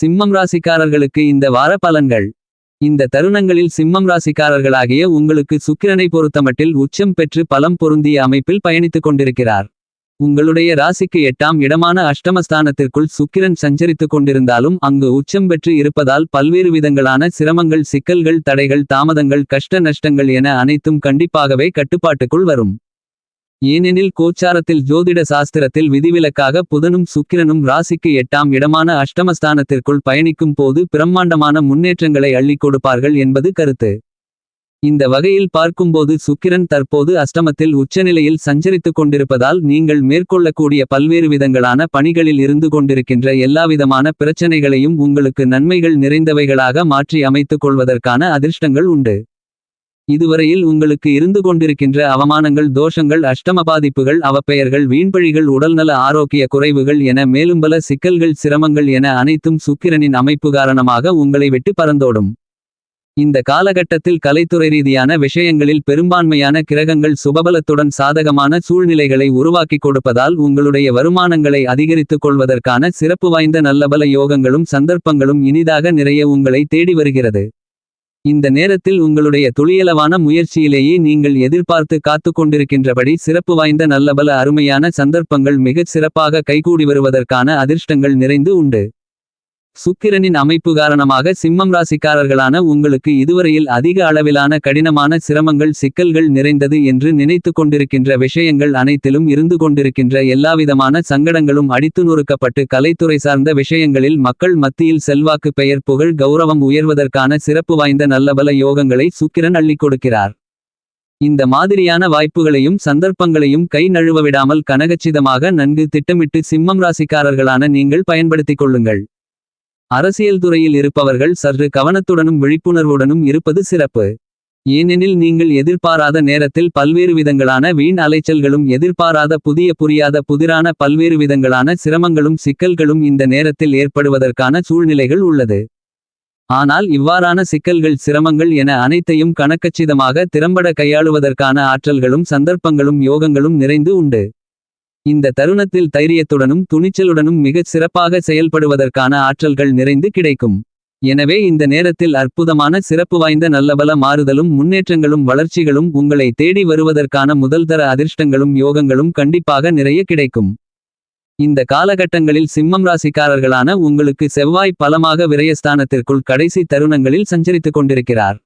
சிம்மம் ராசிக்காரர்களுக்கு இந்த வார பலன்கள். இந்த தருணங்களில் சிம்மம் ராசிக்காரர்களாகிய உங்களுக்கு சுக்கிரனை பொறுத்தமட்டில் உச்சம் பெற்று பலம் பொருந்திய அமைப்பில் பயணித்துக் கொண்டிருக்கிறார். உங்களுடைய ராசிக்கு எட்டாம் இடமான அஷ்டமஸ்தானத்திற்குள் சுக்கிரன் சஞ்சரித்துக் கொண்டிருந்தாலும் அங்கு உச்சம் பெற்று இருப்பதால் பல்வேறு விதங்களான சிரமங்கள் சிக்கல்கள் தடைகள் தாமதங்கள் கஷ்ட நஷ்டங்கள் என அனைத்தும் கண்டிப்பாகவே கட்டுப்பாட்டுக்குள் வரும். ஏனெனில் கோச்சாரத்தில் ஜோதிட சாஸ்திரத்தில் விதிவிலக்காக புதனும் சுக்கிரனும் ராசிக்கு எட்டாம் இடமான அஷ்டமஸ்தானத்திற்குள் பயணிக்கும் போது பிரம்மாண்டமான முன்னேற்றங்களை அள்ளிக் கொடுப்பார்கள் என்பது கருத்து. இந்த வகையில் பார்க்கும்போது சுக்கிரன் தற்போது அஷ்டமத்தில் உச்சநிலையில் சஞ்சரித்துக் கொண்டிருப்பதால் நீங்கள் மேற்கொள்ளக்கூடிய பல்வேறு விதங்களான பணிகளில் இருந்து கொண்டிருக்கின்ற எல்லாவிதமான பிரச்சனைகளையும் உங்களுக்கு நன்மைகள் நிறைந்தவைகளாக மாற்றி அமைத்துக் கொள்வதற்கான அதிர்ஷ்டங்கள் உண்டு. இதுவரையில் உங்களுக்கு இருந்து கொண்டிருக்கின்ற அவமானங்கள் தோஷங்கள் அஷ்டம பாதிப்புகள் அவப்பெயர்கள் வீண்பழிகள் உடல்நல ஆரோக்கிய குறைவுகள் என மேலும் பல சிக்கல்கள் சிரமங்கள் என அனைத்தும் சுக்கிரனின் அமைப்பு காரணமாக உங்களை விட்டு பறந்தோடும். இந்த காலகட்டத்தில் கலைத்துறை ரீதியான விஷயங்களில் பெரும்பான்மையான கிரகங்கள் சுபபலத்துடன் சாதகமான சூழ்நிலைகளை உருவாக்கிக் கொடுப்பதால் உங்களுடைய வருமானங்களை அதிகரித்துக் கொள்வதற்கான சிறப்பு வாய்ந்த நல்லபல யோகங்களும் சந்தர்ப்பங்களும் இனிதாக நிறைய உங்களை தேடி வருகிறது. இந்த நேரத்தில் உங்களுடைய துளியளவான முயற்சியிலேயே நீங்கள் எதிர்பார்த்து காத்துக் கொண்டிருக்கின்றபடி சிறப்பு வாய்ந்த நல்லபல அருமையான சந்தர்ப்பங்கள் மிகச் சிறப்பாக கைகூடி வருவதற்கான அதிர்ஷ்டங்கள் நிறைந்து உண்டு. சுக்கிரனின் அமைப்பு காரணமாக சிம்மம் ராசிக்காரர்களான உங்களுக்கு இதுவரையில் அதிக அளவிலான கடினமான சிரமங்கள் சிக்கல்கள் நிறைந்தது என்று நினைத்துக் கொண்டிருக்கின்ற விஷயங்கள் அனைத்திலும் இருந்து கொண்டிருக்கின்ற எல்லாவிதமான சங்கடங்களும் அடித்து நொறுக்கப்பட்டு கலைத்துறை சார்ந்த விஷயங்களில் மக்கள் மத்தியில் செல்வாக்கு பெயர் புகழ் கௌரவம் உயர்வதற்கான சிறப்பு வாய்ந்த நல்லபல யோகங்களை சுக்கிரன் அள்ளிக் கொடுக்கிறார். இந்த மாதிரியான வாய்ப்புகளையும் சந்தர்ப்பங்களையும் கை நழுவ விடாமல் கனகச்சிதமாக நன்கு திட்டமிட்டு சிம்மம் ராசிக்காரர்களான நீங்கள் பயன்படுத்திக் கொள்ளுங்கள். அரசியல் துறையில் இருப்பவர்கள் சற்று கவனத்துடனும் விழிப்புணர்வுடனும் இருப்பது சிறப்பு. ஏனெனில் நீங்கள் எதிர்பாராத நேரத்தில் பல்வேறு விதங்களான வீண் அலைச்சல்களும் எதிர்பாராத புதிய புரியாத புதிரான பல்வேறு விதங்களான சிரமங்களும் சிக்கல்களும் இந்த நேரத்தில் ஏற்படுவதற்கான சூழ்நிலைகள் உள்ளது. ஆனால் இவ்வாறான சிக்கல்கள் சிரமங்கள் என அனைத்தையும் கணக்கச்சிதமாக திறம்பட கையாளுவதற்கான ஆற்றல்களும் சந்தர்ப்பங்களும் யோகங்களும் நிறைந்து உண்டு. இந்த தருணத்தில் தைரியத்துடனும் துணிச்சலுடனும் மிகச் சிறப்பாக செயல்படுவதற்கான ஆற்றல்கள் நிறைந்து கிடைக்கும். எனவே இந்த நேரத்தில் அற்புதமான சிறப்பு வாய்ந்த நல்லபல மாறுதலும் முன்னேற்றங்களும் வளர்ச்சிகளும் உங்களை தேடி வருவதற்கான முதல்தர அதிர்ஷ்டங்களும் யோகங்களும் கண்டிப்பாக நிறைய கிடைக்கும். இந்த காலகட்டங்களில் சிம்மம் ராசிக்காரர்களான உங்களுக்கு செவ்வாய் பலமாக விரயஸ்தானத்திற்குள் கடைசி தருணங்களில் சஞ்சரித்துக் கொண்டிருக்கிறார்.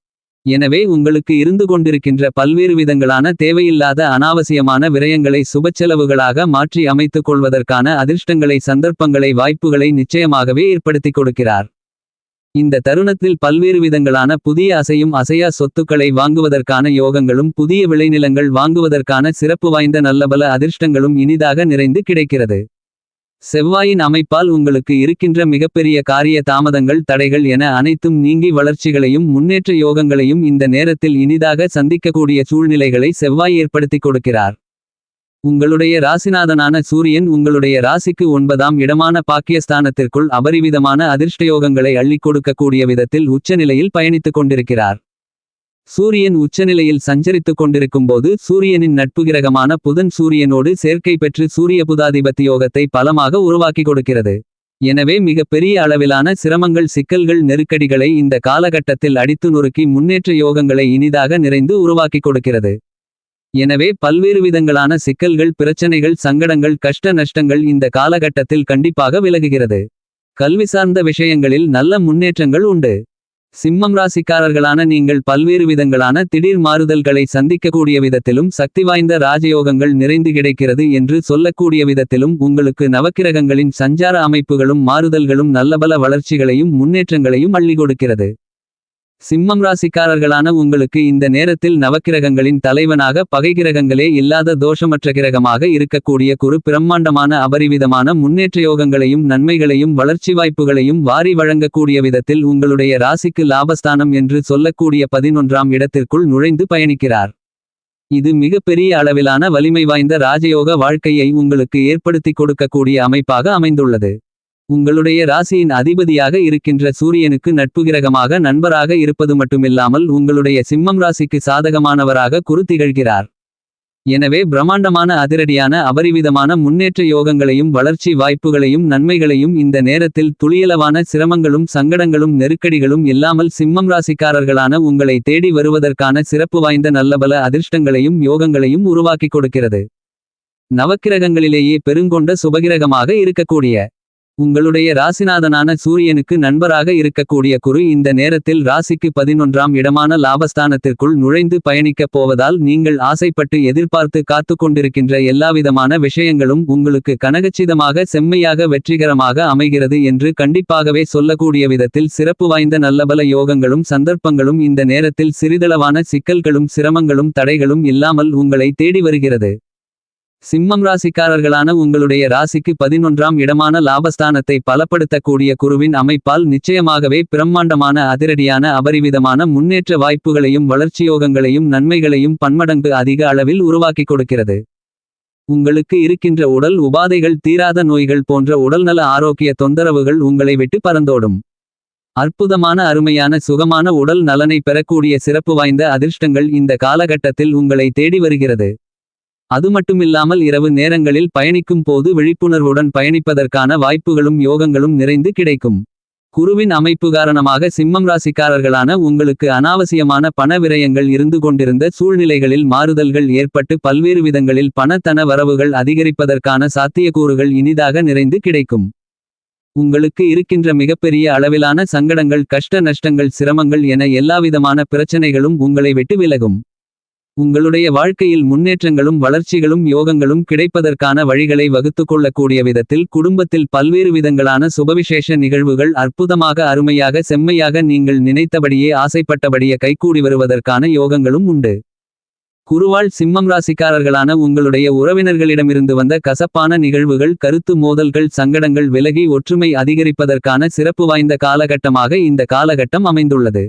எனவே உங்களுக்கு இருந்து கொண்டிருக்கின்ற பல்வேறு விதங்களான தேவையில்லாத அனாவசியமான விரயங்களை சுபச்செலவுகளாக மாற்றி அமைத்துக் கொள்வதற்கான அதிர்ஷ்டங்களை சந்தர்ப்பங்களை வாய்ப்புகளை நிச்சயமாகவே ஏற்படுத்திக் கொடுக்கிறார். இந்த தருணத்தில் பல்வேறு விதங்களான புதிய அசையும் அசையா சொத்துக்களை வாங்குவதற்கான யோகங்களும் புதிய விளைநிலங்கள் வாங்குவதற்கான சிறப்பு வாய்ந்த நல்லபல அதிர்ஷ்டங்களும் இனிதாக நிறைந்து கிடைக்கிறது. செவ்வாயின் அமைப்பால் உங்களுக்கு இருக்கின்ற மிகப்பெரிய காரிய தாமதங்கள் தடைகள் என அனைத்தும் நீங்கி வளர்ச்சிகளையும் முன்னேற்ற யோகங்களையும் இந்த நேரத்தில் இனிதாக சந்திக்கக்கூடிய சூழ்நிலைகளை செவ்வாய் ஏற்படுத்திக் கொடுக்கிறார். உங்களுடைய ராசிநாதனான சூரியன் உங்களுடைய ராசிக்கு ஒன்பதாம் இடமான பாக்கியஸ்தானத்திற்குள் அபரிவிதமான அதிர்ஷ்டயோகங்களை அள்ளிக் கொடுக்கக்கூடிய விதத்தில் உச்சநிலையில் பயணித்துக் கொண்டிருக்கிறார். சூரியன் உச்சநிலையில் சஞ்சரித்துக் கொண்டிருக்கும் போது சூரியனின் நட்பு கிரகமான புதன் சூரியனோடு சேர்க்கை பெற்று சூரிய புதாதிபத்தி யோகத்தை பலமாக உருவாக்கி கொடுக்கிறது. எனவே மிக பெரிய அளவிலான சிரமங்கள் சிக்கல்கள் நெருக்கடிகளை இந்த காலகட்டத்தில் அடித்து நொறுக்கி முன்னேற்ற யோகங்களை இனிதாக நிறைந்து உருவாக்கி கொடுக்கிறது. எனவே பல்வேறு விதங்களான சிக்கல்கள் பிரச்சனைகள் சங்கடங்கள் கஷ்ட நஷ்டங்கள் இந்த காலகட்டத்தில் கண்டிப்பாக விலகுகிறது. கல்வி சார்ந்த விஷயங்களில் நல்ல முன்னேற்றங்கள் உண்டு. சிம்மம் ராசிக்காரர்களான நீங்கள் பல்வேறு விதங்களான திடீர் மாறுதல்களை சந்திக்கக்கூடிய விதத்திலும் சக்தி வாய்ந்த ராஜயோகங்கள் நிறைந்து கிடைக்கிறது என்று சொல்லக்கூடிய விதத்திலும் உங்களுக்கு நவக்கிரகங்களின் சஞ்சார அமைப்புகளும் மாறுதல்களும் நல்லபல வளர்ச்சிகளையும் முன்னேற்றங்களையும் அள்ளி கொடுக்கிறது. சிம்மம் ராசிக்காரர்களான உங்களுக்கு இந்த நேரத்தில் நவக்கிரகங்களின் தலைவனாக பகைகிரகங்களே இல்லாத தோஷமற்ற கிரகமாக இருக்கக்கூடிய குறு பிரம்மாண்டமான அபரிவிதமான முன்னேற்ற யோகங்களையும் நன்மைகளையும் வளர்ச்சி வாய்ப்புகளையும் வாரி வழங்கக்கூடிய விதத்தில் உங்களுடைய ராசிக்கு லாபஸ்தானம் என்று சொல்லக்கூடிய பதினொன்றாம் இடத்திற்குள் நுழைந்து பயணிக்கிறார். இது மிகப்பெரிய அளவிலான வலிமை வாய்ந்த ராஜயோக வாழ்க்கையை உங்களுக்கு ஏற்படுத்திக் கொடுக்கக்கூடிய அமைப்பாக அமைந்துள்ளது. உங்களுடைய ராசியின் அதிபதியாக இருக்கின்ற சூரியனுக்கு நட்பு கிரகமாக நண்பராக இருப்பது மட்டுமில்லாமல் உங்களுடைய சிம்மம் ராசிக்கு சாதகமானவராக குறு திகழ்கிறார். எனவே பிரம்மாண்டமான அதிரடியான அபரிவிதமான முன்னேற்ற யோகங்களையும் வளர்ச்சி வாய்ப்புகளையும் நன்மைகளையும் இந்த நேரத்தில் துளியளவான சிரமங்களும் சங்கடங்களும் நெருக்கடிகளும் இல்லாமல் சிம்மம் ராசிக்காரர்களான உங்களை தேடி வருவதற்கான சிறப்பு வாய்ந்த நல்லபல அதிர்ஷ்டங்களையும் யோகங்களையும் உருவாக்கிக் கொடுக்கிறது. நவக்கிரகங்களிலேயே பெருங்கொண்ட சுபகிரகமாக இருக்கக்கூடிய உங்களுடைய ராசிநாதனான சூரியனுக்கு நண்பராக இருக்கக்கூடிய குரு இந்த நேரத்தில் ராசிக்கு பதினொன்றாம் இடமான லாபஸ்தானத்திற்குள் நுழைந்து பயணிக்கப் போவதால் நீங்கள் ஆசைப்பட்டு எதிர்பார்த்து காத்து கொண்டிருக்கின்ற எல்லாவிதமான விஷயங்களும் உங்களுக்கு கனகச்சிதமாக செம்மையாக வெற்றிகரமாக அமைகிறது என்று கண்டிப்பாகவே சொல்லக்கூடிய விதத்தில் சிறப்பு வாய்ந்த நல்லபல யோகங்களும் சந்தர்ப்பங்களும் இந்த நேரத்தில் சிறிதளவான சிக்கல்களும் சிரமங்களும் தடைகளும் இல்லாமல் உங்களை தேடி வருகிறது. சிம்மம் ராசிக்காரர்களான உங்களுடைய ராசிக்கு பதினொன்றாம் இடமான லாபஸ்தானத்தை பலப்படுத்தக்கூடிய குருவின் அமைப்பால் நிச்சயமாகவே பிரம்மாண்டமான அதிரடியான அபரிவிதமான முன்னேற்ற வாய்ப்புகளையும் வளர்ச்சியோகங்களையும் நன்மைகளையும் பன்மடங்கு அதிக அளவில் உருவாக்கிக் கொடுக்கிறது. உங்களுக்கு இருக்கின்ற உடல் உபாதைகள் தீராத நோய்கள் போன்ற உடல்நல ஆரோக்கிய தொந்தரவுகள் உங்களை விட்டு பறந்தோடும். அற்புதமான அருமையான சுகமான உடல் நலனை பெறக்கூடிய சிறப்பு வாய்ந்த அதிர்ஷ்டங்கள் இந்த காலகட்டத்தில் உங்களை தேடி வருகிறது. அது மட்டுமில்லாமல் இரவு நேரங்களில் பயணிக்கும் போது விழிப்புணர்வுடன் பயணிப்பதற்கான வாய்ப்புகளும் யோகங்களும் நிறைந்து கிடைக்கும். குருவின் அமைப்பு காரணமாக சிம்மம் ராசிக்காரர்களான உங்களுக்கு அனாவசியமான பண விரயங்கள் இருந்து கொண்டிருந்த சூழ்நிலைகளில் மாறுதல்கள் ஏற்பட்டு பல்வேறு விதங்களில் பணத்தன வரவுகள் அதிகரிப்பதற்கான சாத்தியக்கூறுகள் இனிதாக நிறைந்து கிடைக்கும். உங்களுக்கு இருக்கின்ற மிகப்பெரிய அளவிலான சங்கடங்கள் கஷ்ட நஷ்டங்கள் சிரமங்கள் என எல்லாவிதமான பிரச்சனைகளும் உங்களை விட்டு விலகும். உங்களுடைய வாழ்க்கையில் முன்னேற்றங்களும் வளர்ச்சிகளும் யோகங்களும் கிடைப்பதற்கான வழிகளை வகுத்து கொள்ளக்கூடிய விதத்தில் குடும்பத்தில் பல்வேறு விதங்களான சுபவிசேஷ நிகழ்வுகள் அற்புதமாக அருமையாக செம்மையாக நீங்கள் நினைத்தபடியே ஆசைப்பட்டபடியே கைகூடி வருவதற்கான யோகங்களும் உண்டு. குருவாள் சிம்மம் ராசிக்காரர்களான உங்களுடைய உறவினர்களிடமிருந்து வந்த கசப்பான நிகழ்வுகள் கருத்து மோதல்கள் சங்கடங்கள் விலகி ஒற்றுமை அதிகரிப்பதற்கான சிறப்பு வாய்ந்த காலகட்டமாக இந்த காலகட்டம் அமைந்துள்ளது.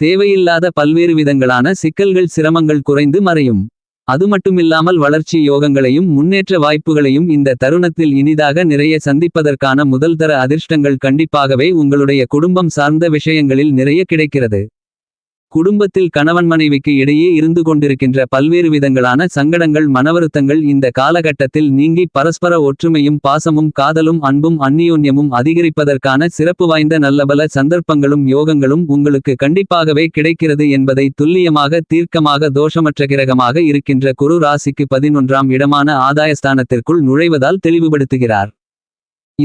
தேவையில்லாத பல்வேறு விதங்களான சிக்கல்கள் சிரமங்கள் குறைந்து மறையும். அது மட்டுமில்லாமல் வளர்ச்சி யோகங்களையும் முன்னேற்ற வாய்ப்புகளையும் இந்த தருணத்தில் இனிதாக நிறைய சந்திப்பதற்கான முதல்தர அதிர்ஷ்டங்கள் கண்டிப்பாகவே உங்களுடைய குடும்பம் சார்ந்த விஷயங்களில் நிறைய கிடைக்கிறது. குடும்பத்தில் கணவன் மனைவிக்கு இடையே இருந்து கொண்டிருக்கின்ற பல்வேறு விதங்களான சங்கடங்கள் மனவருத்தங்கள் இந்த காலகட்டத்தில் நீங்கி பரஸ்பர ஒற்றுமையும் பாசமும் காதலும் அன்பும் அந்நியோன்யமும் அதிகரிப்பதற்கான சிறப்பு வாய்ந்த நல்லபல சந்தர்ப்பங்களும் யோகங்களும் உங்களுக்கு கண்டிப்பாகவே கிடைக்கிறது என்பதை துல்லியமாக தீர்க்கமாக தோஷமற்ற கிரகமாக இருக்கின்ற குரு ராசிக்கு பதினொன்றாம் இடமான ஆதாயஸ்தானத்திற்குள் நுழைவதால் தெளிவுபடுத்துகிறார்.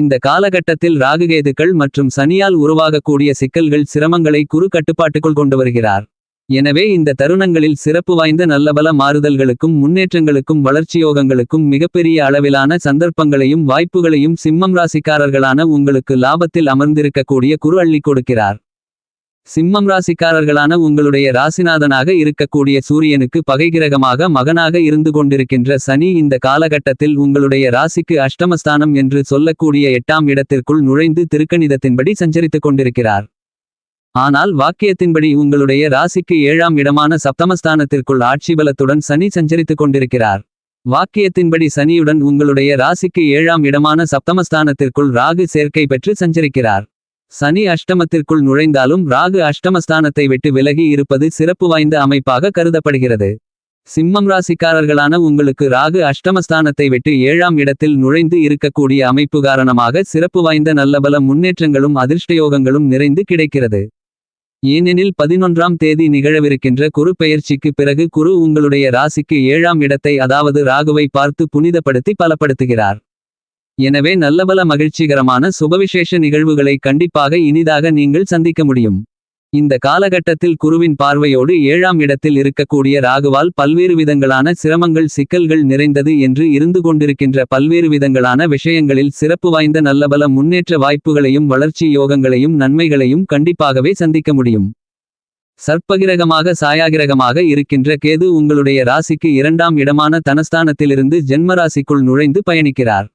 இந்த காலகட்டத்தில் ராகுகேதுக்கள் மற்றும் சனியால் உருவாகக்கூடிய சிக்கல்கள் சிரமங்களை குறு கட்டுப்பாட்டுக்குள் கொண்டு வருகிறார். எனவே இந்த தருணங்களில் சிறப்பு வாய்ந்த நல்லபல மாறுதல்களுக்கும் முன்னேற்றங்களுக்கும் வளர்ச்சியோகங்களுக்கும் மிகப்பெரிய அளவிலான சந்தர்ப்பங்களையும் வாய்ப்புகளையும் சிம்மம் ராசிக்காரர்களான உங்களுக்கு லாபத்தில் அமர்ந்திருக்கக்கூடிய குரு அள்ளி கொடுக்கிறார். சிம்மம் ராசிக்காரர்களான உங்களுடைய ராசிநாதனாக இருக்கக்கூடிய சூரியனுக்கு பகைகிரகமாக மகனாக இருந்து கொண்டிருக்கின்ற சனி இந்த காலகட்டத்தில் உங்களுடைய ராசிக்கு அஷ்டமஸ்தானம் என்று சொல்லக்கூடிய எட்டாம் இடத்திற்குள் நுழைந்து திருக்கணிதத்தின்படி சஞ்சரித்துக் கொண்டிருக்கிறார். ஆனால் வாக்கியத்தின்படி உங்களுடைய ராசிக்கு ஏழாம் இடமான சப்தமஸ்தானத்திற்குள் ஆட்சி பலத்துடன் சனி சஞ்சரித்துக் கொண்டிருக்கிறார். வாக்கியத்தின்படி சனியுடன் உங்களுடைய ராசிக்கு ஏழாம் இடமான சப்தமஸ்தானத்திற்குள் ராகு சேர்க்கை பெற்று சஞ்சரிக்கிறார். சனி அஷ்டமத்திற்குள் நுழைந்தாலும் ராகு அஷ்டமஸ்தானத்தை விட்டு விலகி இருப்பது சிறப்பு வாய்ந்த அமைப்பாக கருதப்படுகிறது. சிம்மம் ராசிக்காரர்களான உங்களுக்கு ராகு அஷ்டமஸ்தானத்தை விட்டு ஏழாம் இடத்தில் நுழைந்து இருக்கக்கூடிய அமைப்பு காரணமாக சிறப்பு வாய்ந்த நல்லபல முன்னேற்றங்களும் அதிர்ஷ்டயோகங்களும் நிறைந்து கிடைக்கிறது. ஏனெனில் பதினொன்றாம் தேதி நிகழவிருக்கின்ற குரு பெயர்ச்சிக்கு பிறகு குரு உங்களுடைய ராசிக்கு ஏழாம் இடத்தை அதாவது ராகுவை பார்த்து புனிதப்படுத்தி பலப்படுத்துகிறார். எனவே நல்லபல மகிழ்ச்சிகரமான சுபவிசேஷ நிகழ்வுகளை கண்டிப்பாக இனிதாக நீங்கள் சந்திக்க முடியும். இந்த காலகட்டத்தில் குருவின் பார்வையோடு ஏழாம் இடத்தில் இருக்கக்கூடிய ராகுவால் பல்வேறு விதங்களான சிரமங்கள் சிக்கல்கள் நிறைந்தது என்று இருந்து கொண்டிருக்கின்ற பல்வேறு விதங்களான விஷயங்களில் சிறப்பு வாய்ந்த நல்லபல முன்னேற்ற வாய்ப்புகளையும் வளர்ச்சி யோகங்களையும் நன்மைகளையும் கண்டிப்பாகவே சந்திக்க முடியும். சர்ப்பகிரகமாக சாயாகிரகமாக இருக்கின்ற கேது உங்களுடைய ராசிக்கு இரண்டாம் இடமான தனஸ்தானத்திலிருந்து ஜென்மராசிக்குள் நுழைந்து பயணிக்கிறார்.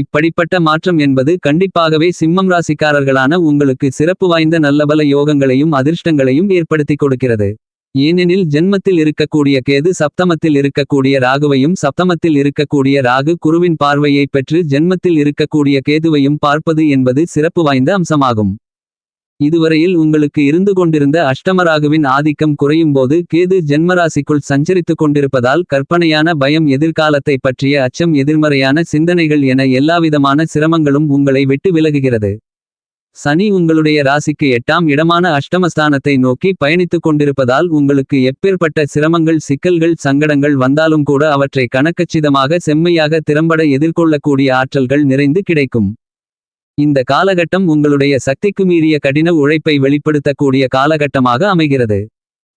இப்படிப்பட்ட மாற்றம் என்பது கண்டிப்பாகவே சிம்மம் ராசிக்காரர்களான உங்களுக்கு சிறப்பு வாய்ந்த நல்லபல யோகங்களையும் அதிர்ஷ்டங்களையும் ஏற்படுத்திக் கொடுக்கிறது. ஏனெனில் ஜென்மத்தில் இருக்கக்கூடிய கேது சப்தமத்தில் இருக்கக்கூடிய ராகுவையும் சப்தமத்தில் இருக்கக்கூடிய ராகு குருவின் பார்வையை பெற்று ஜென்மத்தில் இருக்கக்கூடிய கேதுவையும் பார்ப்பது என்பது சிறப்பு வாய்ந்த அம்சமாகும். இதுவரையில் உங்களுக்கு இருந்து கொண்டிருந்த அஷ்டமராகுவின் ஆதிக்கம் குறையும்போது கேது ஜென்மராசிக்குள் சஞ்சரித்துக் கொண்டிருப்பதால் கற்பனையான பயம் எதிர்காலத்தை பற்றிய அச்சம் எதிர்மறையான சிந்தனைகள் என எல்லாவிதமான சிரமங்களும் உங்களை விட்டு விலகுகிறது. சனி உங்களுடைய ராசிக்கு எட்டாம் இடமான அஷ்டமஸ்தானத்தை நோக்கி பயணித்துக் கொண்டிருப்பதால் உங்களுக்கு எப்பேற்பட்ட சிரமங்கள் சிக்கல்கள் சங்கடங்கள் வந்தாலும் கூட அவற்றை கணக்கச்சிதமாக செம்மையாக திறம்பட எதிர்கொள்ளக்கூடிய ஆற்றல்கள் நிறைந்து கிடைக்கும். இந்த காலகட்டம் உங்களுடைய சக்திக்கு மீறிய கடின உழைப்பை வெளிப்படுத்தக்கூடிய காலகட்டமாக அமைகிறது.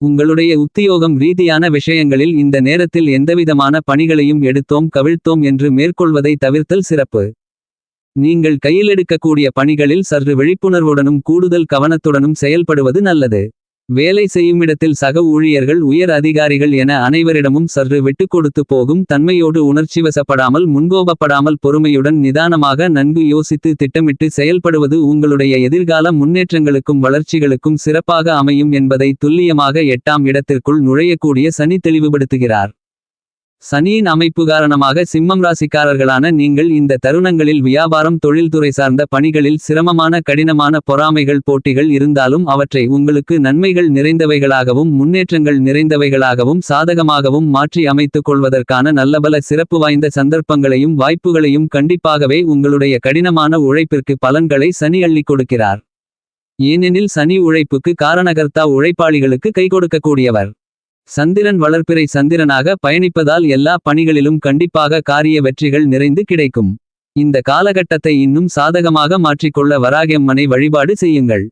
உங்களுடைய உத்தியோகம் ரீதியான விஷயங்களில் இந்த நேரத்தில் எந்தவிதமான பணிகளையும் எடுத்தோம் கவிழ்த்தோம் என்று மேற்கொள்வதை தவிர்த்தல் சிறப்பு. நீங்கள் கையிலெடுக்கக்கூடிய பணிகளில் சற்று விழிப்புணர்வுடனும் கூடுதல் கவனத்துடனும் செயல்படுவது நல்லது. வேலை செய்யுமிடத்தில் சக ஊழியர்கள் உயர் அதிகாரிகள் என அனைவரிடமும் சற்று விட்டுக்கொடுத்து போகும் தன்மையோடு உணர்ச்சிவசப்படாமல் முன்கோபப்படாமல் பொறுமையுடன் நிதானமாக நன்கு யோசித்து திட்டமிட்டு செயல்படுவது உங்களுடைய எதிர்கால முன்னேற்றங்களுக்கும் வளர்ச்சிகளுக்கும் சிறப்பாக அமையும் என்பதை துல்லியமாக எட்டாம் இடத்திற்குள் நுழையக்கூடிய சனி தெளிவுபடுத்துகிறார். சனியின் அமைப்பு காரணமாக சிம்மம் ராசிக்காரர்களான நீங்கள் இந்த தருணங்களில் வியாபாரம் தொழில்துறை சார்ந்த பணிகளில் சிரமமான கடினமான பொறாமைகள் போட்டிகள் இருந்தாலும் அவற்றை உங்களுக்கு நன்மைகள் நிறைந்தவைகளாகவும் முன்னேற்றங்கள் நிறைந்தவைகளாகவும் சாதகமாகவும் மாற்றி அமைத்துக் கொள்வதற்கான நல்லபல சிறப்பு வாய்ந்த சந்தர்ப்பங்களையும் வாய்ப்புகளையும் கண்டிப்பாகவே உங்களுடைய கடினமான உழைப்பிற்கு பலன்களை சனி அள்ளிக் கொடுக்கிறார். ஏனெனில் சனி உழைப்புக்கு காரணகர்த்தா உழைப்பாளிகளுக்கு கை கொடுக்கக்கூடியவர். சந்திரன் வளர்ப்பிறை சந்திரனாக பயணிப்பதால் எல்லா பணிகளிலும் கண்டிப்பாக காரிய வெற்றிகள் நிறைந்து கிடைக்கும். இந்த காலகட்டத்தை இன்னும் சாதகமாக மாற்றிக்கொள்ள வராகியம்மனை வழிபாடு செய்யுங்கள்.